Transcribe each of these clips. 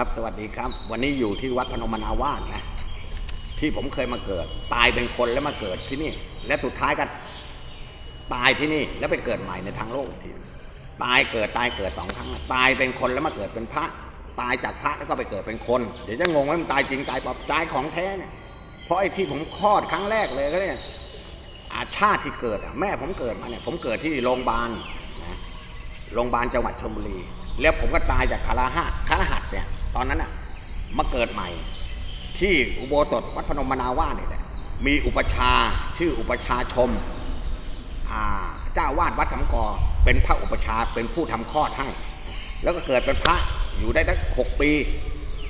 ครับสวัสดีครับ วันนี้อยู่ที่วัดพนมนาวาสนะ ที่ผมเคยมาเกิด ตายเป็นคนแล้วมาเกิดที่นี่ และสุดท้ายก็ตายที่นี่ แล้วไปเกิดใหม่ในทางโลกทีตายเกิดตายเกิดสองครั้งตายเป็นคนแล้วมาเกิดเป็นพระ ตายจากพระแล้วก็ไปเกิดเป็นคน เดี๋ยวจะงงว่ามันตายจริงตายปลอบตายของแท้เนี่ยเพราะไอ้ที่ผมคลอดครั้งแรกเลยก็เนี่ยอาชาติที่เกิดอะแม่ผมเกิดมาเนี่ยผมเกิดที่โรงพยาบาลนะโรงพยาบาลจังหวัดชลบุรี แล้วผมก็ตายจากคาราหะคาราหัดเนี่ย ตอนนั้นอะมาเกิดใหม่ ที่อุโบสถวัดพนมนาว่าเนี่ยมีอุปชาชื่ออุปชาชมเจ้าวาดวัดสำกอเป็นพระอุปชาเป็นผู้ทำคลอดให้ แล้วก็เกิดเป็นพระอยู่ได้ตั้งหกปี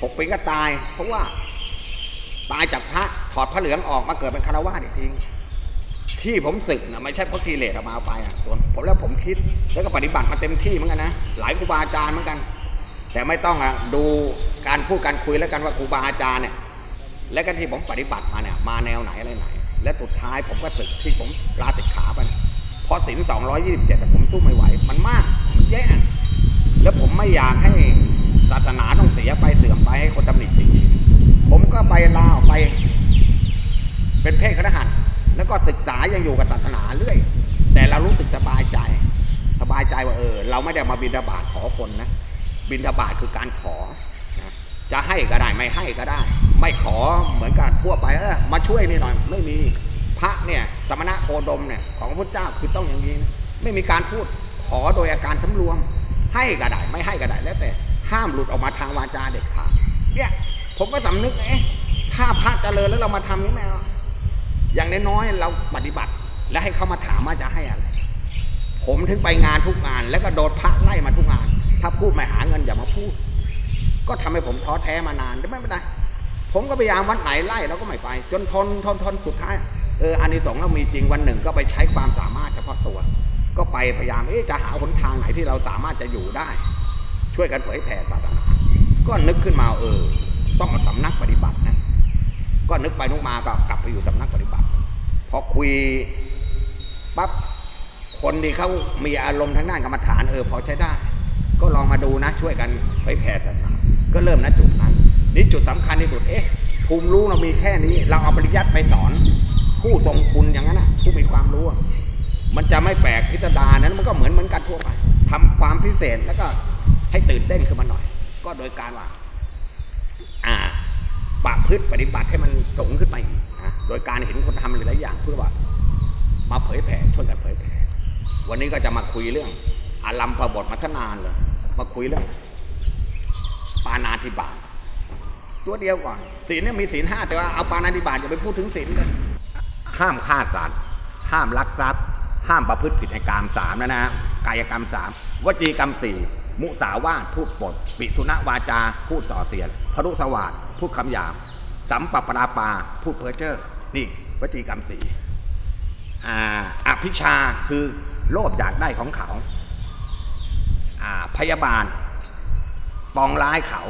หกปีก็ตาย เพราะว่า ตายจากพระถอดพระเหลืองออกมาเกิดเป็นคารวาสอีกที ที่ผมศึกนะไม่ใช่เพราะกิเลสเอามาเอาไปอะส่วนผมแล้วผมคิดแล้วก็ปฏิบัติมาเต็มที่เหมือนกันนะหลายครูบาอาจารย์เหมือนกัน แต่ไม่ต้องอะดูการพูดการคุยแล้วกันว่าครูบาอาจารย์เนี่ยและก็ที่ผมปฏิบัติมาเนี่ยมาแนวไหนอะไรไหน และสุดท้ายผมก็ศึกที่ผมลาศิกขาไปเนี่ยเพราะศีล227แต่ผมสู้ไม่ไหว มันมากมันแย่แล้วผมไม่อยากให้ศาสนาต้องเสียไปเสื่อมไปให้คนตำหนิติผมก็ไปลาออกไป เป็นเพศครหัสถ์ แล้วก็ศึกษายังอยู่กับศาสนาเรื่อย แต่เรารู้สึกสบายใจ สบายใจว่าเออ เราไม่ได้มาบินทบาทขอคนนะ บินทบาทคือการขอนะจะให้ก็ได้ไม่ให้ก็ได้ ไม่ขอเหมือนกันทั่วไปเออมาช่วยนี่หน่อยไม่มีพระเนี่ยสมณะโคดมเนี่ยของพระเจ้าคือต้องอย่างนี้นะไม่มีการพูดขอโดยอาการสำรวม ให้ก็ได้ไม่ให้ก็ได้แล้วแต่ห้ามหลุดออกมาทางวาจาเด็ดขาดเนี่ยผมก็สำนึกเอ๊ะถ้าพระเจริญแล้วเรามาทำนี้ไหม อย่างน้อยๆเราปฏิบัติ แล้วให้เขามาถามว่าจะให้อะไร ผมถึงไปงานทุกงาน แล้วก็โดนพระไล่มาทุกงาน ถ้าพูดไม่หาเงินอย่ามาพูด ก็ทำให้ผมท้อแท้มานานแต่ไม่เป็นไรผมก็พยายามวัดไหนไล่เราก็ไม่ไป จนทนทนทนสุดท้ายเอออานิสงส์เรามีจริงวันหนึ่งก็ไปใช้ความสามารถเฉพาะตัว ก็ไปพยายามเอ๊จะหาหนทางไหนที่เราสามารถจะอยู่ได้ ช่วยกันเผยแผ่ศาสนา ก็นึกขึ้นมาเออ ต้องเอาสำนักปฏิบัตินะ ก็นึกไปนึกมาก็กลับไปอยู่สำนักปฏิบัติพอคุยปั๊บคนที่เขามีอารมณ์ทางด้านกรรมฐานเออพอใช้ได้ ก็ลองมาดูนะช่วยกันเผยแผ่ศาสนาก็เริ่มณจุดนั้นนี่จุดสำคัญที่สุดเอ๊ะภูมิรู้เรามีแค่นี้ เราเอาปริยัติไปสอน ผู้ทรงคุณอย่างนั้นนะผู้มีความรู้ มันจะไม่แปลกพิสดารนั้นมันก็เหมือนเหมือนกันทั่วไปทำความพิเศษแล้วก็ให้ตื่นเต้นขึ้นมาหน่อย ก็โดยการว่า พฤติปฏิบัติให้มันสูงขึ้นไปนะโดยการเห็นคนทำหลายอย่างเพื่อว่า มาเผยแผ่ช่วยกันเผยแผ่วันนี้ก็จะมาคุยเรื่องอารัมพบทมาสนานเลย มาคุยเรื่อง ปานาธิบาตตัวเดียวก่อนศีลเนี่ยมีศีลห้าแต่ว่าเอาปานาธิบาตอย่าไปพูดถึงศีลเลยห้ามฆ่าสัตว์ห้ามลักทรัพย์ ห้ามประพฤติผิดในกามสามนะนะกายกรรมสามวจีกรรมสี่มุสาวาทพูดปด ปิสุณวาจา พูดส่อเสียดพรุสวาทพูดคำหยาบ สัมปปราปาพูดเพ้อเจ้อนี่วจีกรรมสี่อภิชาคือโลภอยากได้ของเขาพยาบาล ปองร้ายเขา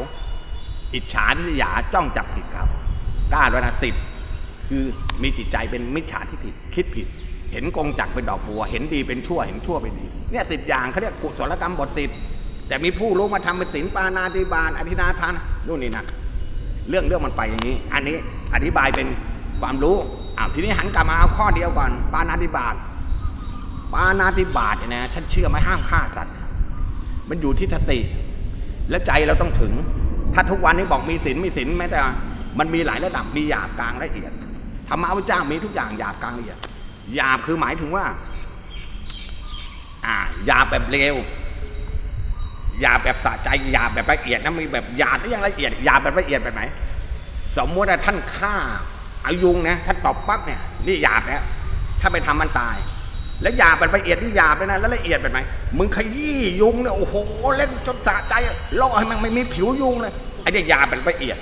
อิจฉาทิษยาจ้องจับผิดเขากล้าด้วยนะสิบคือมีจิตใจเป็นมิจฉาทิฏฐิคิดผิด เห็นกงจักเป็นดอกบัว เห็นดีเป็นชั่วเห็นชั่วเป็นดีเนี่ยสิบอย่างเขาเรียกกุศลกรรมบทสิบแต่มีผู้รู้มาทำเป็นศีลปานาติบาตอธินาทานนู่นนี่นะ เรื่องเรื่องมันไปอย่างนี้ อันนี้อธิบายเป็นความรู้อ้าวทีนี้หันกลับมาเอาข้อเดียวก่อน ปานาติบาตปานาติบาตเนี่ยนะท่านเชื่อไหมห้ามฆ่าสัตว์ มันอยู่ที่สติ และใจเราต้องถึง ถ้าทุกวันนี้บอกมีศีลมีศีลแม้แต่ มันมีหลายระดับมีหยาบกลางละเอียดธรรมะพระเจ้ามีทุกอย่างหยาบกลางละเอียดหยาบคือหมายถึงว่า อ่าหยาบแบบเลว ยาแบบสะใจยาแบบละเอียดนะมีแบบยาบแล้วยังละเอียดยาแบบละเอียดแบบไหนสมมติว่าท่านฆ่าอายุงนะท่านตอบปั๊บเนี่ยนี่ยาแล้วถ้าไปทำมันตาย แล้วยาแบบละเอียดนี่ยาบเลยนะแล้วละเอียดแบบไหนมึงขยี้ยุงเนี่ยโอ้โหเล่นจนสะใจล่อให้มันไม่มีผิวยุงเลยไอ้เนี่ยยาแบบละเอียด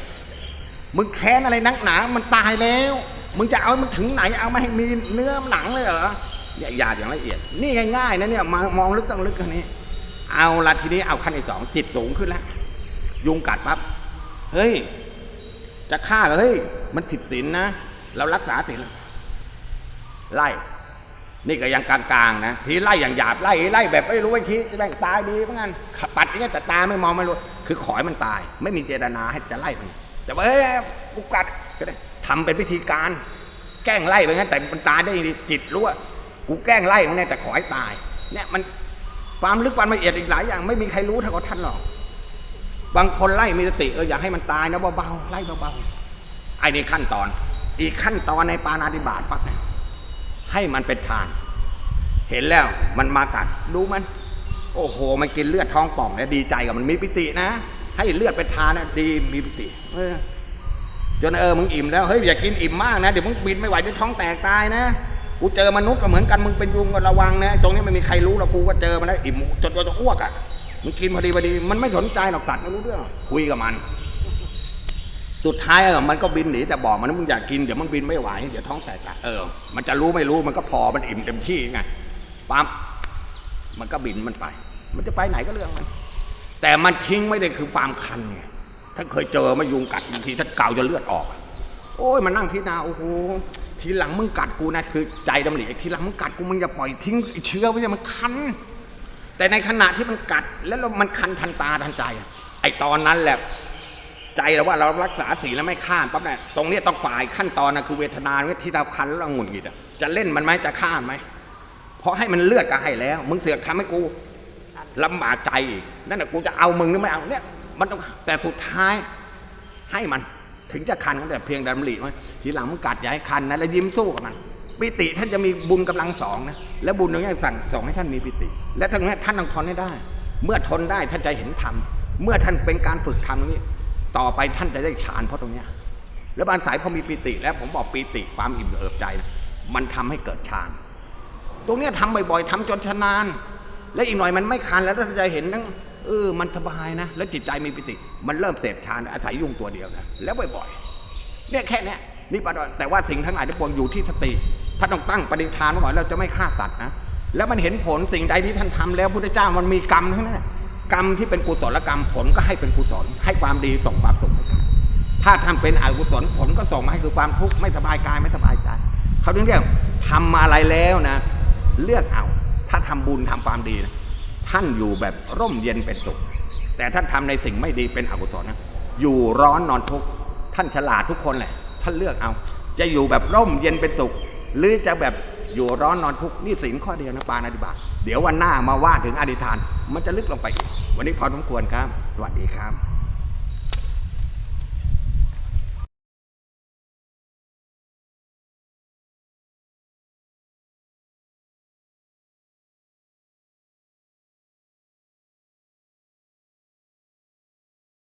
มึงแค้นอะไรนักหนา มันตายแล้ว มึงจะเอามันถึงไหนเอามาให้มีเนื้อหนังเลยเหรอเนี่ยยาอย่างละเอียด นี่ง่ายๆนะเนี่ยมามองลึกต้องลึกกันนี้ เอาละทีนี้เอาขั้นที่สองจิตสูงขึ้นแล้วยุงกัดปั๊บเฮ้ย จะฆ่าเหรอเฮ้ย มันผิดศีลนะ เรารักษาศีลไล่ นี่ก็ยังกลางๆนะ ทีไล่อย่างหยาบไล่ไล่แบบไม่รู้ว่าชี้จะแบ่งตายดีเหมือนกันปัดอย่างเงี้ยแต่ตาไม่มองไม่รู้ คือขอให้มันตาย ไม่มีเจตนาให้จะไล่มัน แต่ว่าเอ้ยกูกัดก็ได้ทำเป็นวิธีการ แกล้งไล่ไปงั้นแต่มันตายได้ยังไงจิตรู้ว่ากูแกล้งไล่มันเนี่ยแต่ขอให้ตาย เนี่ยมัน ความลึกความละเอียดอีกหลายอย่าง ไม่มีใครรู้เท่ากับท่านหรอก บางคนไล่มีสติเอออยากให้มันตายนะเบาๆไล่เบาๆไอ้นี่ขั้นตอน อีกขั้นตอนในปานาติบาตปั๊บเนี่ยให้มันเป็นทาน เห็นแล้วมันมากัดดูมัน โอ้โห มันกินเลือดท้องป่องเนี่ยดีใจกับมันมีปิตินะ ให้เลือดเป็นทานนะดีมีปิติเออจนเออมึงอิ่มแล้วเฮ้ยอย่ากินอิ่มมากนะเดี๋ยวมึงบินไม่ไหวเดี๋ยวท้องแตกตายนะ กูเจอมนุษย์ก็เหมือนกันมึงเป็นยุงก็ระวังนะตรงนี้ไม่มีใครรู้หรอกกูก็เจอมาแล้วอิ่มจนตัวจะอ้วกอะมึงกินพอดีพอดี มันไม่สนใจหรอกสัตว์ไม่รู้เรื่อง คุยกับมัน สุดท้ายอะมันก็บินหนีแต่บอกมันว่ามึงอยากกินเดี๋ยวมันบินไม่ไหวเดี๋ยวท้องแตกเออ มันจะรู้ไม่รู้มันก็พอมันอิ่มเต็มที่ไงปั๊มมันก็บินมันไป มันจะไปไหนก็เรื่องมันแต่มันทิ้งไม่ได้คือความคันไงถ้าเคยเจอมายุงกัดบางทีถ้าเกาจะเลือดออก โอ้ยมันนั่งพิจารณาโอ้โห ทีหลังมึงกัดกูนะคือใจดำริไอ้ทีหลังมึงกัดกูมึงอย่าปล่อยทิ้งเชื้อไว้ยมันคันแต่ในขณะที่มันกัดแล้วมันคันทันตาทันใจ ไอ้ตอนนั้นแหละใจเราว่าเรารักษาศีแล้วไม่ข้ามปั๊บเนี่ยตรงนี้ต้องฝ่ายขั้นตอนนะคือเวทนาเนี่ยที่เราคันแล้วเราหงุดหงิดอะจะเล่นมันไหมจะข้ามไหมเพราะให้มันเลือดก็ให้แล้ว มึงเสือกทำให้กูลำบากใจนั่นแหะกูจะเอามึงหรือไม่เอาเนี่ย มันต้องแต่สุดท้ายให้มัน ถึงจะคันก็แต่เพียงดำริไว้ทีหลังมึงกัดอย่าให้คันนะแล้วยิ้มสู้กับมันปิติท่านจะมีบุญกำลังสองนะแล้วบุญตรงนี้สั่งสองให้ท่านมีปิติ และตรงนี้ท่านต้องทนให้ได้ เมื่อทนได้ท่านจะเห็นธรรมเมื่อท่านเป็นการฝึกธรรมตรงนี้ ต่อไปท่านจะได้ฌานเพราะตรงนี้แล้วบานสายพอมีปิติ แล้วผมบอกปิติความอิ่มเอิบใจ มันทำให้เกิดฌานตรงนี้ยทำบ่อยๆทำจนชนาญและอีกหน่อยมันไม่คันแล้วท่านจะเห็นนั่ง เออ มันสบายนะ แล้วจิตใจมีปิติ มันเริ่มเสพฌานอาศัยยุงตัวเดียวกันแล้วบ่อยๆ เนี่ยแค่เนี้ยนี่ปะแต่ว่าสิ่งทั้งหลายทั้งปวงอยู่ที่สติท่านต้องตั้งปณิธานไว้ก่อนเราจะไม่ฆ่าสัตว์นะ แล้วมันเห็นผลสิ่งใดที่ท่านทำแล้วพุทธเจ้ามันมีกรรมทั้งนั้นกรรมที่เป็นกุศลกรรมผลก็ให้เป็นกุศล ให้ความดีส่งความสุขให้กันถ้าทำเป็นอกุศลผลก็ส่งมาให้คือความทุกข์ไม่สบายกายไม่สบายใจเขาเรียกทำมาอะไรแล้วนะ เลือกเอา ถ้าทำบุญทำความดีนะ ท่านอยู่แบบร่มเย็นเป็นสุข แต่ท่านทำในสิ่งไม่ดีเป็นอกุศลนะอยู่ร้อนนอนทุกข์ท่านฉลาดทุกคนแหละ ท่านเลือกเอา จะอยู่แบบร่มเย็นเป็นสุข หรือจะแบบอยู่ร้อนนอนทุกข์นี่สินข้อเดียวนะปานาติบาตเดี๋ยววันหน้ามาว่าถึงอธิษฐาน มันจะลึกลงไป วันนี้พอสมควรครับ สวัสดีครับ